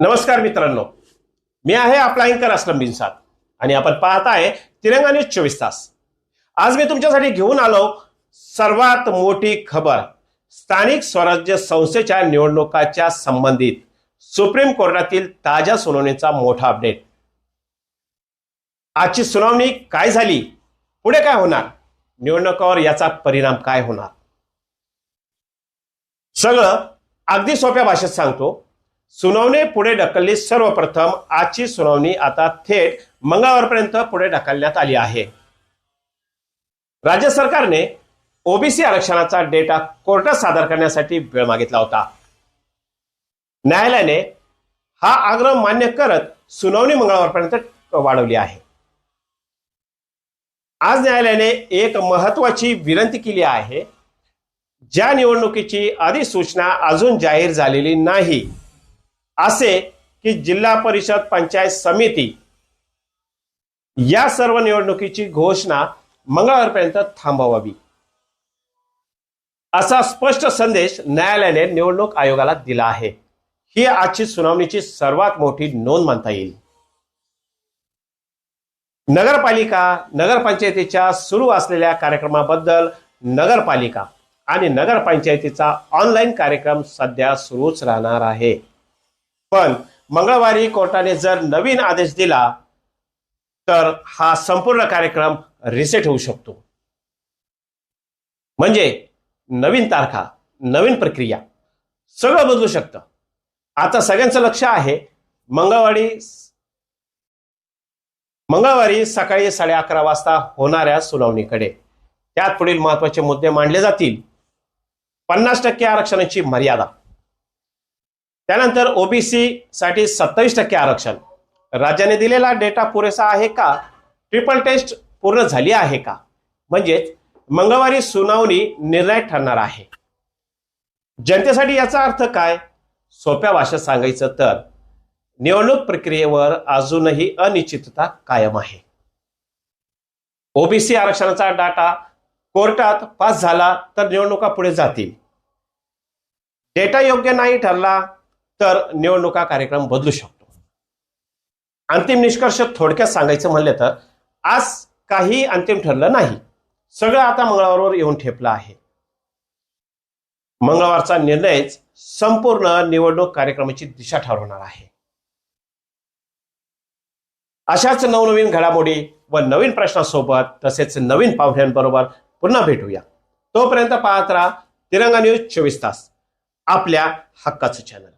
नमस्कार मित्रांनो. मी आहे आपला अँकर असलम बिनसाद आणि आपण पाहत आहे तिरंगा न्यूज चोवीस तास. आज मी तुमच्यासाठी घेऊन आलो सर्वात मोठी खबर. स्थानिक स्वराज्य संस्थेच्या निवडणुकाच्या संबंधित सुप्रीम कोर्टातील ताज्या सुनावणीचा मोठा अपडेट. आजची सुनावणी काय झाली? पुढे काय होणार? निवडणुकावर याचा परिणाम काय होणार? सगळं अगदी सोप्या भाषेत सांगतो. सुनावणी पुढे ढकलली. सर्वप्रथम आजची सुनावणी आता थेट मंगळवारपर्यंत पुढे ढकलण्यात आली आहे. राज्य सरकारने ओबीसी आरक्षणाचा डेटा कोर्टात सादर करण्यासाठी वेळ मागितला होता. न्यायालयाने हा आग्रह मान्य करत सुनावणी मंगळवारपर्यंत वाढवली आहे. आज न्यायालयाने एक महत्वाची विनंती केली आहे. ज्या निवडणुकीची अधिसूचना अजून जाहीर झालेली नाही असे की जिल्हा परिषद पंचायत समिती या सर्व निवडणुकीची घोषणा मंगळवारपर्यंत थांबवावी. असा स्पष्ट संदेश न्यायालयाने निवडणूक आयोगाला दिला आहे. ही आजची सुनावणीची सर्वात मोठी नोंद मानता येईल. नगरपालिका नगरपंचायतीच्या सुरू असलेल्या कार्यक्रमाबद्दल नगरपालिका आणि नगरपंचायतीचा ऑनलाईन कार्यक्रम सध्या सुरूच राहणार आहे. पण मंगळवारी कोर्टाने जर नवीन आदेश दिला तर हा संपूर्ण कार्यक्रम रिसेट होऊ शकतो. म्हणजे नवीन तारखा नवीन प्रक्रिया सगळं बदलू शकतं. आता सगळ्यांचं लक्ष आहे मंगळवारी मंगळवारी सकाळी साडे अकरा वाजता होणाऱ्या सुनावणीकडे. त्यात पुढील महत्त्वाचे मुद्दे मांडले जातील. पन्नास टक्के आरक्षणाची मर्यादा. त्यानंतर ओबीसी साठी सत्तावीस टक्के आरक्षण. राज्याने दिलेला डेटा पुरेसा आहे का? ट्रिपल टेस्ट पूर्ण झाली आहे का? म्हणजेच मंगळवारी सुनावणी निर्णायक ठरणार आहे. जनतेसाठी याचा अर्थ काय? सोप्या भाषेत सांगायचं तर निवडणूक प्रक्रियेवर अजूनही अनिश्चितता कायम आहे. ओबीसी आरक्षणाचा डाटा कोर्टात पास झाला तर निवडणुका पुढे जातील. डेटा योग्य नाही ठरला तर निवडणुका कार्यक्रम बदलू शकतो. अंतिम निष्कर्ष थोडक्यात सांगायचं म्हणलं तर आज काही अंतिम ठरलं नाही. सगळं आता मंगळवारवर येऊन ठेपलं आहे. मंगळवारचा निर्णयच संपूर्ण निवडणूक कार्यक्रमाची दिशा ठरवणार आहे. अशाच नवनवीन घडामोडी व नवीन प्रश्नांसोबत तसेच नवीन पाहुण्यांबरोबर पुन्हा भेटूया. तोपर्यंत पाहत राहा तिरंगा न्यूज चोवीस तास आपल्या हक्काचं चॅनल